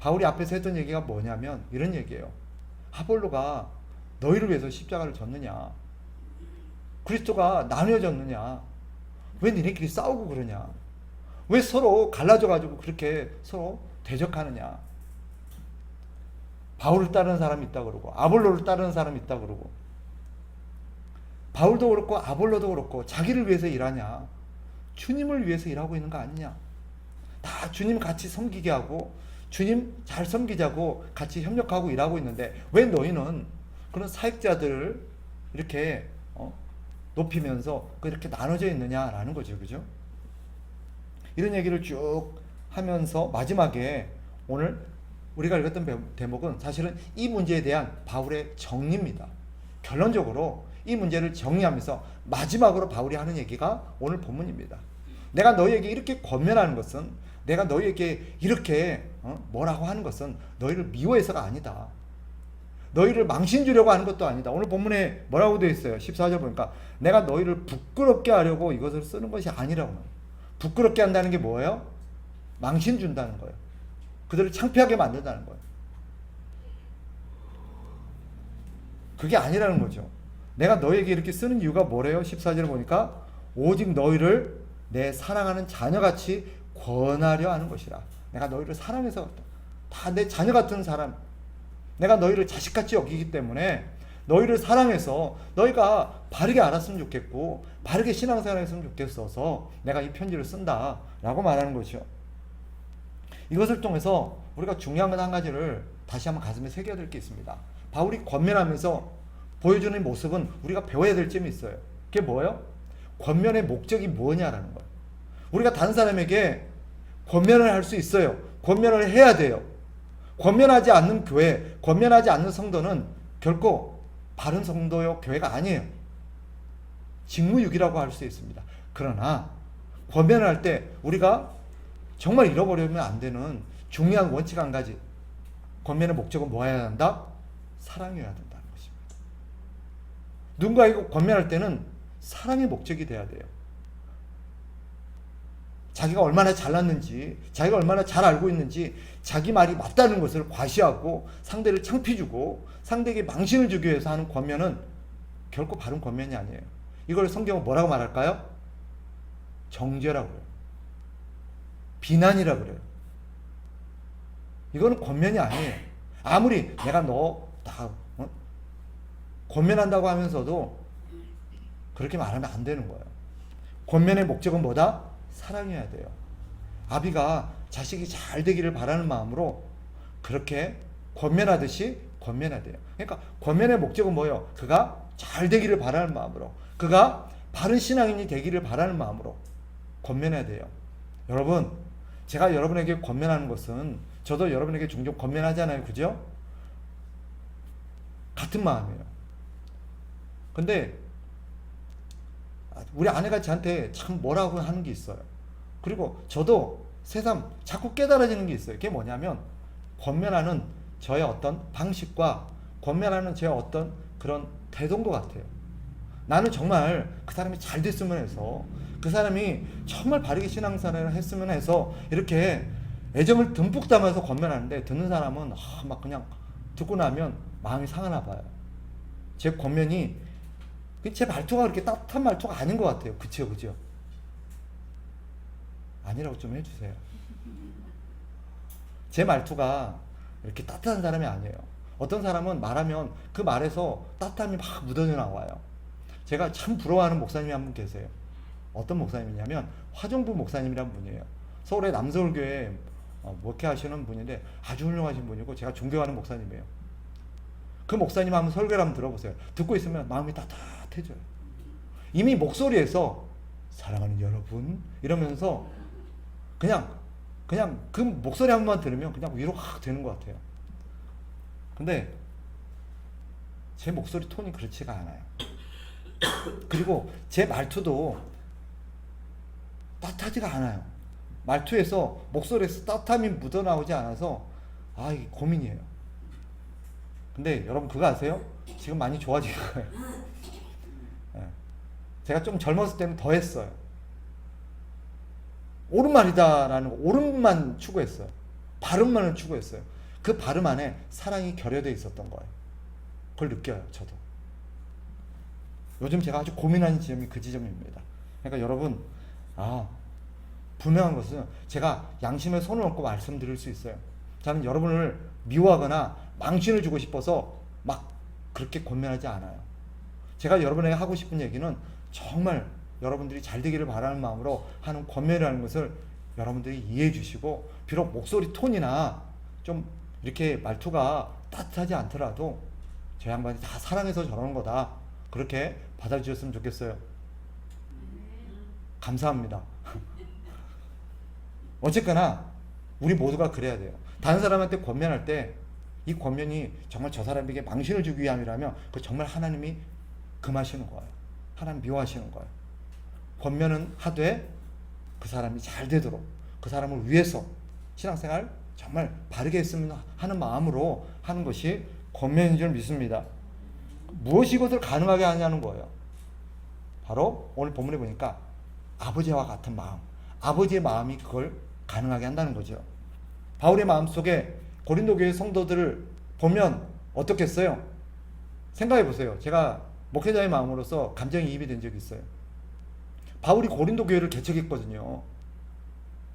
바울이 앞에서 했던 얘기가 뭐냐면 이런 얘기예요. 아볼로가 너희를 위해서 십자가를 졌느냐? 그리스도가 나뉘어졌느냐? 왜 니네끼리 싸우고 그러냐? 왜 서로 갈라져 가지고 그렇게 서로 대적하느냐? 바울을 따르는 사람이 있다 그러고 아볼로를 따르는 사람이 있다 그러고 바울도 그렇고 아볼로도 그렇고 자기를 위해서 일하냐? 주님을 위해서 일하고 있는 거 아니냐? 다 주님 같이 섬기게 하고 주님 잘 섬기자고 같이 협력하고 일하고 있는데 왜 너희는 그런 사역자들을 이렇게 어, 높이면서 그렇게 나눠져 있느냐라는 거죠, 그죠? 이런 얘기를 쭉 하면서 마지막에 오늘 우리가 읽었던 배- 대목은 사실은 이 문제에 대한 바울의 정리입니다. 결론적으로 이 문제를 정리하면서 마지막으로 바울이 하는 얘기가 오늘 본문입니다. 내가 너희에게 이렇게 권면하는 것은 내가 너희에게 이렇게 어? 뭐라고 하는 것은 너희를 미워해서가 아니다. 너희를 망신 주려고 하는 것도 아니다. 오늘 본문에 뭐라고 되어 있어요? 14절 보니까 내가 너희를 부끄럽게 하려고 이것을 쓰는 것이 아니라고. 부끄럽게 한다는 게 뭐예요? 망신 준다는 거예요. 그들을 창피하게 만든다는 거예요. 그게 아니라는 거죠. 내가 너에게 이렇게 쓰는 이유가 뭐래요? 14절을 보니까 오직 너희를 내 사랑하는 자녀같이 권하려 하는 것이라. 내가 너희를 사랑해서 다 내 자녀 같은 사람. 내가 너희를 자식같이 여기기 때문에 너희를 사랑해서 너희가 바르게 알았으면 좋겠고 바르게 신앙생활 했으면 좋겠어서 내가 이 편지를 쓴다 라고 말하는 거죠. 이것을 통해서 우리가 중요한 건 한 가지를 다시 한번 가슴에 새겨야 될 게 있습니다. 바울이 권면하면서 보여주는 모습은 우리가 배워야 될 점이 있어요. 그게 뭐예요? 권면의 목적이 뭐냐라는 거예요. 우리가 다른 사람에게 권면을 할 수 있어요. 권면을 해야 돼요. 권면하지 않는 교회, 권면하지 않는 성도는 결코 바른 성도요 교회가 아니에요. 직무유기라고 할 수 있습니다. 그러나 권면을 할 때 우리가 정말 잃어버리면 안 되는 중요한 원칙 한 가지. 권면의 목적은 뭐여야 한다? 사랑이어야 된다는 것입니다. 누군가에게 권면할 때는 사랑의 목적이 돼야 돼요. 자기가 얼마나 잘났는지, 자기가 얼마나 잘 알고 있는지, 자기 말이 맞다는 것을 과시하고 상대를 창피 주고 상대에게 망신을 주기 위해서 하는 권면은 결코 바른 권면이 아니에요. 이걸 성경은 뭐라고 말할까요? 정죄라고 그래요. 비난이라 그래요. 이거는 권면이 아니에요. 아무리 내가 너다 어? 권면한다고 하면서도 그렇게 말하면 안 되는 거예요. 권면의 목적은 뭐다? 사랑해야 돼요. 아비가 자식이 잘 되기를 바라는 마음으로 그렇게 권면하듯이 권면해야 돼요. 그러니까 권면의 목적은 뭐예요? 그가 잘 되기를 바라는 마음으로 그가 바른 신앙인이 되기를 바라는 마음으로 권면해야 돼요. 여러분, 제가 여러분에게 권면하는 것은 저도 여러분에게 종종 권면하잖아요. 그죠? 같은 마음이에요. 근데 우리 아내가 저한테 참 뭐라고 하는 게 있어요. 그리고 저도 새삼 자꾸 깨달아지는 게 있어요. 그게 뭐냐면 권면하는 저의 어떤 방식과 권면하는 제 어떤 그런 태도인 것 같아요. 나는 정말 그 사람이 잘 됐으면 해서 그 사람이 정말 바르게 신앙생활을 했으면 해서 이렇게 애정을 듬뿍 담아서 권면하는데 듣는 사람은 아, 막 그냥 듣고 나면 마음이 상하나 봐요. 제 권면이 제 말투가 그렇게 따뜻한 말투가 아닌 것 같아요. 그쵸, 그죠? 아니라고 좀 해주세요. 제 말투가 이렇게 따뜻한 사람이 아니에요. 어떤 사람은 말하면 그 말에서 따뜻함이 막 묻어져 나와요. 제가 참 부러워하는 목사님이 한 분 계세요. 어떤 목사님이냐면 화정부 목사님이란 분이에요. 서울의 남서울교회 어, 목회하시는 분인데 아주 훌륭하신 분이고 제가 존경하는 목사님이에요. 그 목사님 한번 설교를 한번 들어보세요. 듣고 있으면 마음이 따뜻 해져요. 이미 목소리에서 사랑하는 여러분 이러면서 그냥 그냥 그 목소리 한 번만 들으면 그냥 위로 확 되는 것 같아요. 근데 제 목소리 톤이 그렇지가 않아요. 그리고 제 말투도 따뜻하지가 않아요. 말투에서 목소리에서 따뜻함이 묻어나오지 않아서 아 이게 고민이에요. 근데 여러분 그거 아세요? 지금 많이 좋아진 거예요. 예. 제가 좀 젊었을 때는 더 했어요. 옳은 말이다라는 거, 옳은만 추구했어요. 발음만을 추구했어요. 그 발음 안에 사랑이 결여되어 있었던 거예요. 그걸 느껴요, 저도. 요즘 제가 아주 고민하는 지점이 그 지점입니다. 그러니까 여러분, 아, 분명한 것은 제가 양심에 손을 얹고 말씀드릴 수 있어요. 저는 여러분을 미워하거나 망신을 주고 싶어서 막 그렇게 권면하지 않아요. 제가 여러분에게 하고 싶은 얘기는 정말 여러분들이 잘 되기를 바라는 마음으로 하는 권면이라는 것을 여러분들이 이해해 주시고 비록 목소리 톤이나 좀 이렇게 말투가 따뜻하지 않더라도 저 양반이 다 사랑해서 저러는 거다 그렇게 받아주셨으면 좋겠어요. 감사합니다. 어쨌거나 우리 모두가 그래야 돼요. 다른 사람한테 권면할 때 이 권면이 정말 저 사람에게 망신을 주기 위함이라면 그 정말 하나님이 금하시는 거예요. 하나님 미워하시는 거예요. 권면은 하되 그 사람이 잘 되도록 그 사람을 위해서 신앙생활 정말 바르게 했으면 하는 마음으로 하는 것이 권면인 줄 믿습니다. 무엇이 이것을 가능하게 하냐는 거예요. 바로 오늘 본문에 보니까 아버지와 같은 마음, 아버지의 마음이 그걸 가능하게 한다는 거죠. 바울의 마음 속에 고린도 교회 성도들을 보면 어떻겠어요? 생각해 보세요. 제가 목회자의 마음으로서 감정이입이 된 적이 있어요. 바울이 고린도 교회를 개척했거든요.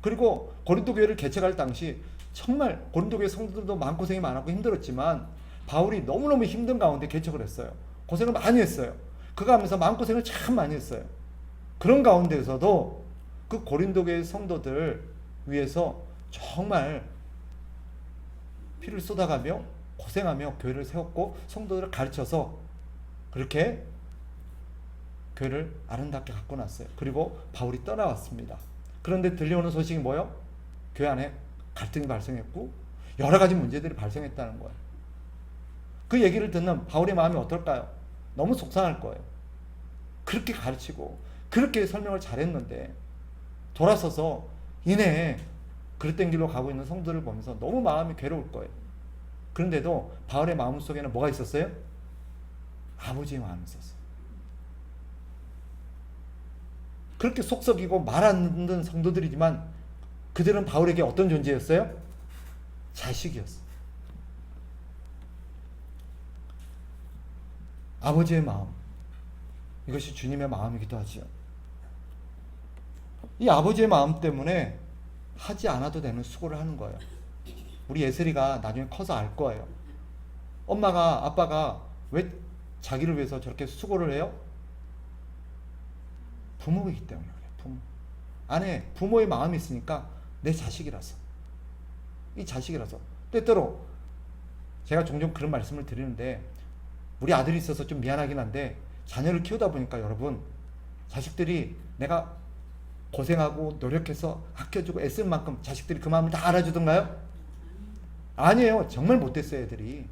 그리고 고린도 교회를 개척할 당시 정말 고린도 교회 성도들도 마음고생이 많았고 힘들었지만 바울이 너무너무 힘든 가운데 개척을 했어요. 고생을 많이 했어요. 그가 하면서 마음고생을 참 많이 했어요. 그런 가운데서도 그 고린도 교회 성도들 위해서 정말 피를 쏟아가며 고생하며 교회를 세웠고 성도들을 가르쳐서 그렇게 교회를 아름답게 갖고 났어요. 그리고 바울이 떠나왔습니다. 그런데 들려오는 소식이 뭐요? 교회 안에 갈등이 발생했고 여러 가지 문제들이 발생했다는 거예요. 그 얘기를 듣는 바울의 마음이 어떨까요? 너무 속상할 거예요. 그렇게 가르치고 그렇게 설명을 잘했는데 돌아서서 이내 그릇된 길로 가고 있는 성도를 보면서 너무 마음이 괴로울 거예요. 그런데도 바울의 마음 속에는 뭐가 있었어요? 아버지의 마음이 있었어요. 그렇게 속썩이고 말 안 듣는 성도들이지만 그들은 바울에게 어떤 존재였어요? 자식이었어요. 아버지의 마음. 이것이 주님의 마음이기도 하지요. 이 아버지의 마음 때문에 하지 않아도 되는 수고를 하는 거예요. 우리 예슬이가 나중에 커서 알 거예요. 엄마가 아빠가 왜 자기를 위해서 저렇게 수고를 해요? 부모이기 때문에 그래요. 부모. 안에 부모의 마음이 있으니까 내 자식이라서. 이 자식이라서. 때때로 제가 종종 그런 말씀을 드리는데 우리 아들이 있어서 좀 미안하긴 한데 자녀를 키우다 보니까 여러분 자식들이 내가 고생하고 노력해서 아껴주고 애쓸 만큼 자식들이 그 마음을 다 알아주던가요? 아니에요. 정말 못됐어요, 애들이.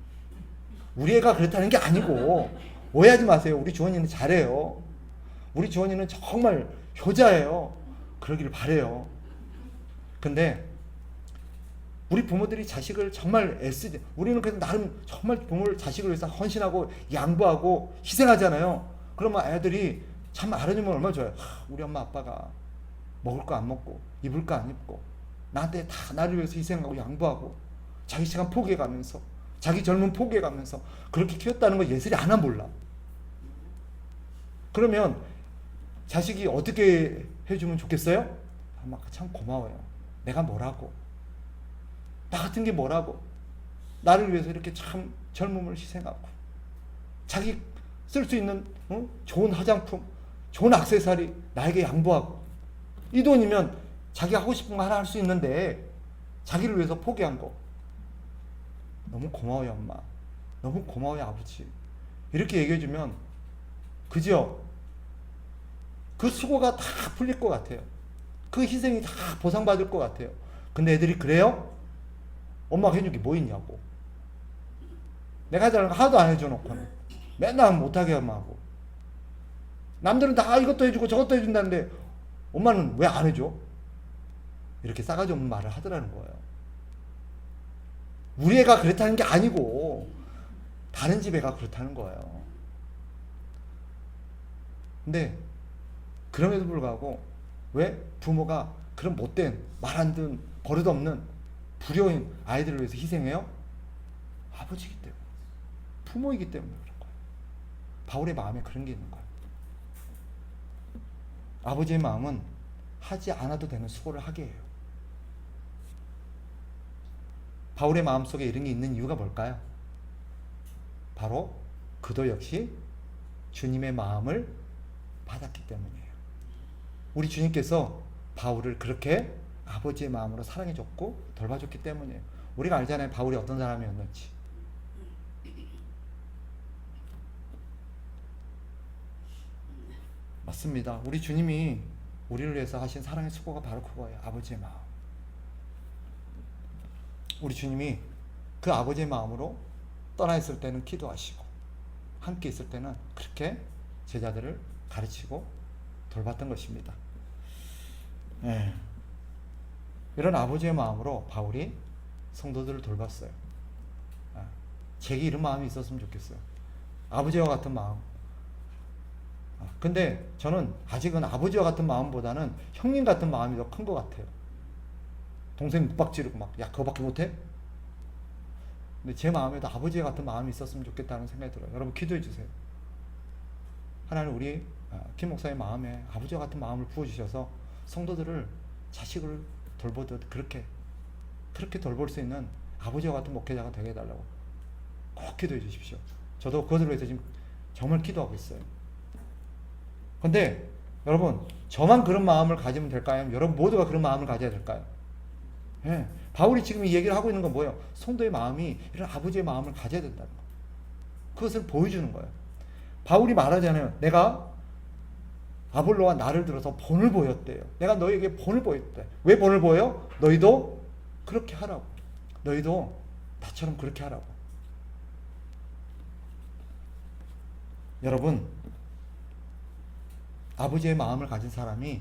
우리 애가 그렇다는 게 아니고 오해하지 마세요. 우리 주원이는 잘해요. 우리 주원이는 정말 효자예요. 그러기를 바래요. 근데 우리 부모들이 자식을 정말 애쓰지. 우리는 그래서 나름 정말 부모를 자식을 위해서 헌신하고 양보하고 희생하잖아요. 그러면 애들이 참 알아주면 얼마나 좋아요. 하, 우리 엄마 아빠가 먹을 거 안 먹고 입을 거 안 입고 나한테 다 나를 위해서 희생하고 양보하고 자기 시간 포기해가면서 자기 젊은 포기해가면서 그렇게 키웠다는 거 예술이 하나 몰라. 그러면 자식이 어떻게 해주면 좋겠어요? 엄마 참 고마워요. 내가 뭐라고 나 같은 게 뭐라고 나를 위해서 이렇게 참 젊음을 희생하고 자기 쓸 수 있는 어? 좋은 화장품, 좋은 액세서리 나에게 양보하고 이 돈이면 자기 하고 싶은 거 하나 할 수 있는데 자기를 위해서 포기한 거 너무 고마워요 엄마 너무 고마워요 아버지 이렇게 얘기해주면 그죠? 그 수고가 다 풀릴 것 같아요 그 희생이 다 보상받을 것 같아요 근데 애들이 그래요? 엄마가 해준 게 뭐 있냐고 내가 하자는 거 하나도 안 해줘놓고는 맨날 못하게 하면 하고 남들은 다 이것도 해주고 저것도 해준다는데 엄마는 왜 안 해줘? 이렇게 싸가지 없는 말을 하더라는 거예요. 우리 애가 그렇다는 게 아니고 다른 집 애가 그렇다는 거예요. 근데 그럼에도 불구하고 왜 부모가 그런 못된 말 안 듣는 버릇없는 불효인 아이들을 위해서 희생해요? 아버지이기 때문에. 부모이기 때문에 그런 거예요. 바울의 마음에 그런 게 있는 거예요. 아버지의 마음은 하지 않아도 되는 수고를 하게 해요. 바울의 마음 속에 이런 게 있는 이유가 뭘까요? 바로 그도 역시 주님의 마음을 받았기 때문이에요. 우리 주님께서 바울을 그렇게 아버지의 마음으로 사랑해줬고 돌봐줬기 때문이에요. 우리가 알잖아요. 바울이 어떤 사람이었는지. 맞습니다. 우리 주님이 우리를 위해서 하신 사랑의 수고가 바로 그거예요. 아버지의 마음. 우리 주님이 그 아버지의 마음으로 떠나 있을 때는 기도하시고 함께 있을 때는 그렇게 제자들을 가르치고 돌봤던 것입니다. 예. 이런 아버지의 마음으로 바울이 성도들을 돌봤어요. 아, 제게 이런 마음이 있었으면 좋겠어요. 아버지와 같은 마음. 아, 근데 저는 아직은 아버지와 같은 마음보다는 형님 같은 마음이 더 큰 것 같아요. 동생 묵박지르고 막, 야, 그거밖에 못해? 근데 제 마음에도 아버지 같은 마음이 있었으면 좋겠다는 생각이 들어요. 여러분 기도해 주세요. 하나님 우리 아, 김 목사의 마음에 아버지와 같은 마음을 부어주셔서 성도들을 자식을 돌보듯 그렇게 그렇게 돌볼 수 있는 아버지와 같은 목회자가 되게 해달라고 꼭 기도해 주십시오. 저도 그것을 위해서 지금 정말 기도하고 있어요. 근데 여러분 저만 그런 마음을 가지면 될까요? 여러분 모두가 그런 마음을 가져야 될까요? 예. 바울이 지금 이 얘기를 하고 있는 건 뭐예요? 성도의 마음이 이런 아버지의 마음을 가져야 된다는 거. 그것을 보여주는 거예요. 바울이 말하잖아요. 내가 아볼로와 나를 들어서 본을 보였대요. 내가 너에게 본을 보였대. 왜 본을 보여? 너희도 그렇게 하라고. 너희도 나처럼 그렇게 하라고. 여러분, 아버지의 마음을 가진 사람이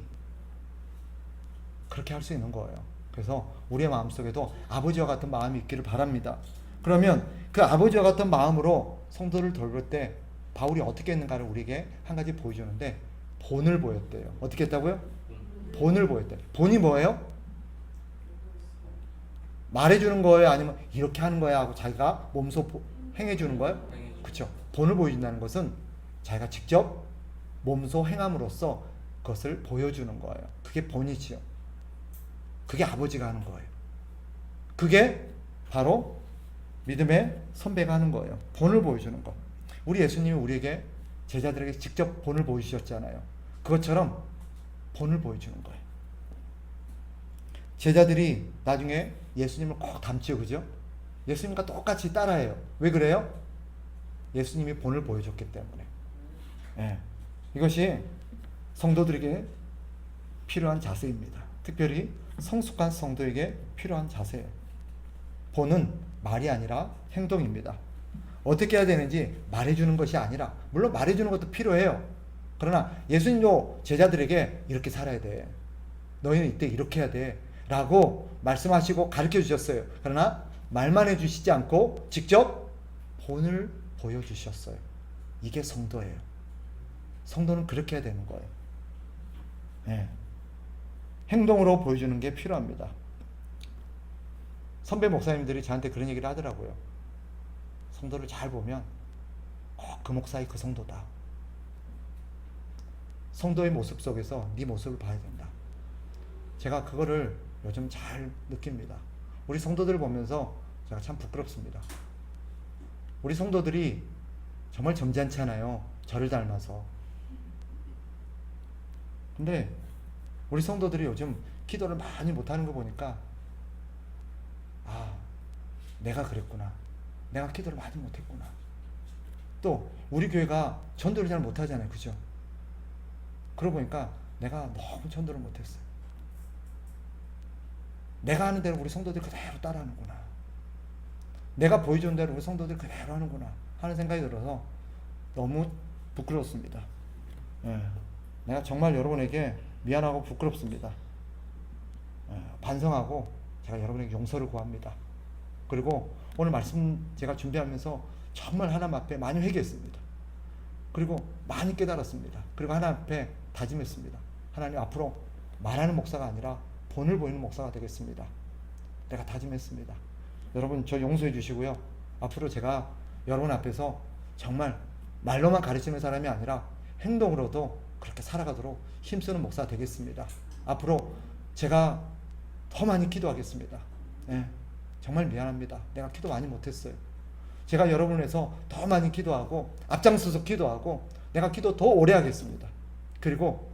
그렇게 할 수 있는 거예요. 그래서 우리의 마음 속에도 아버지와 같은 마음이 있기를 바랍니다. 그러면 그 아버지와 같은 마음으로 성도를 돌볼 때 바울이 어떻게 했는가를 우리에게 한 가지 보여주는데 본을 보였대요. 어떻게 했다고요? 본을 보였대. 본이 뭐예요? 말해주는 거예요? 아니면 이렇게 하는 거야 하고 자기가 몸소 보- 행해주는 거예요? 그렇죠. 본을 보여준다는 것은 자기가 직접 몸소 행함으로써 그것을 보여주는 거예요. 그게 본이지요. 그게 아버지가 하는 거예요. 그게 바로 믿음의 선배가 하는 거예요. 본을 보여주는 거. 우리 예수님이 우리에게 제자들에게 직접 본을 보여주셨잖아요. 그것처럼 본을 보여주는 거예요. 제자들이 나중에 예수님을 꼭 닮지요, 그죠? 예수님과 똑같이 따라해요. 왜 그래요? 예수님이 본을 보여줬기 때문에. 예. 이것이 성도들에게 필요한 자세입니다. 특별히 성숙한 성도에게 필요한 자세예요. 본은 말이 아니라 행동입니다. 어떻게 해야 되는지 말해주는 것이 아니라, 물론 말해주는 것도 필요해요. 그러나 예수님도 제자들에게 이렇게 살아야 돼. 너희는 이때 이렇게 해야 돼. 라고 말씀하시고 가르쳐 주셨어요. 그러나 말만 해주시지 않고 직접 본을 보여주셨어요. 이게 성도예요. 성도는 그렇게 해야 되는 거예요. 네. 행동으로 보여주는 게 필요합니다. 선배 목사님들이 저한테 그런 얘기를 하더라고요. 성도를 잘 보면 꼭그 목사의 그 성도다. 성도의 모습 속에서 네 모습을 봐야 된다. 제가 그거를 요즘 잘 느낍니다. 우리 성도들을 보면서 제가 참 부끄럽습니다. 우리 성도들이 정말 점잖잖아요. 저를 닮아서. 근데 우리 성도들이 요즘 기도를 많이 못하는 거 보니까 아 내가 그랬구나. 내가 기도를 많이 못했구나. 또 우리 교회가 전도를 잘 못하잖아요. 그죠? 그러고 보니까 내가 너무 전도를 못했어요. 내가 하는 대로 우리 성도들이 그대로 따라하는구나. 내가 보여주는 대로 우리 성도들이 그대로 하는구나 하는 생각이 들어서 너무 부끄럽습니다. 예. 내가 정말 여러분에게 미안하고 부끄럽습니다. 예, 반성하고 제가 여러분에게 용서를 구합니다. 그리고 오늘 말씀 제가 준비하면서 정말 하나님 앞에 많이 회개했습니다. 그리고 많이 깨달았습니다. 그리고 하나님 앞에 다짐했습니다. 하나님 앞으로 말하는 목사가 아니라 본을 보이는 목사가 되겠습니다. 내가 다짐했습니다. 여러분 저 용서해 주시고요. 앞으로 제가 여러분 앞에서 정말 말로만 가르치는 사람이 아니라 행동으로도 그렇게 살아가도록 힘쓰는 목사 되겠습니다. 앞으로 제가 더 많이 기도하겠습니다. 예, 정말 미안합니다. 내가 기도 많이 못했어요. 제가 여러분에서 더 많이 기도하고 앞장서서 기도하고 내가 기도 더 오래 하겠습니다. 그리고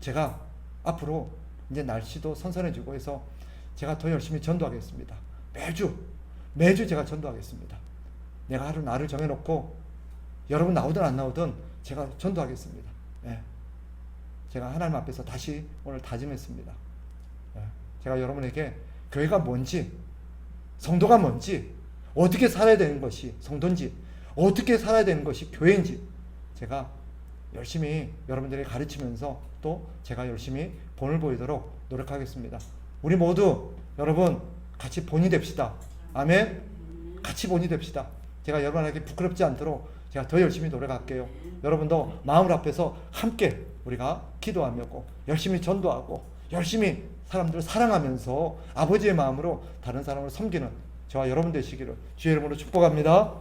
제가 앞으로 이제 날씨도 선선해지고 해서 제가 더 열심히 전도하겠습니다. 매주 매주 제가 전도하겠습니다. 내가 하루 날을 정해놓고 여러분 나오든 안 나오든 제가 전도하겠습니다. 예. 제가 하나님 앞에서 다시 오늘 다짐했습니다. 예. 제가 여러분에게 교회가 뭔지, 성도가 뭔지, 어떻게 살아야 되는 것이 성도인지, 어떻게 살아야 되는 것이 교회인지 제가 열심히 여러분들에게 가르치면서 또 제가 열심히 본을 보이도록 노력하겠습니다. 우리 모두 여러분 같이 본이 됩시다. 아멘. 같이 본이 됩시다. 제가 여러분에게 부끄럽지 않도록 제가 더 열심히 노력할게요. 여러분도 마음을 앞에서 함께 우리가 기도하며고 열심히 전도하고 열심히 사람들을 사랑하면서 아버지의 마음으로 다른 사람을 섬기는 저와 여러분 되시기를 주의 이름으로 축복합니다.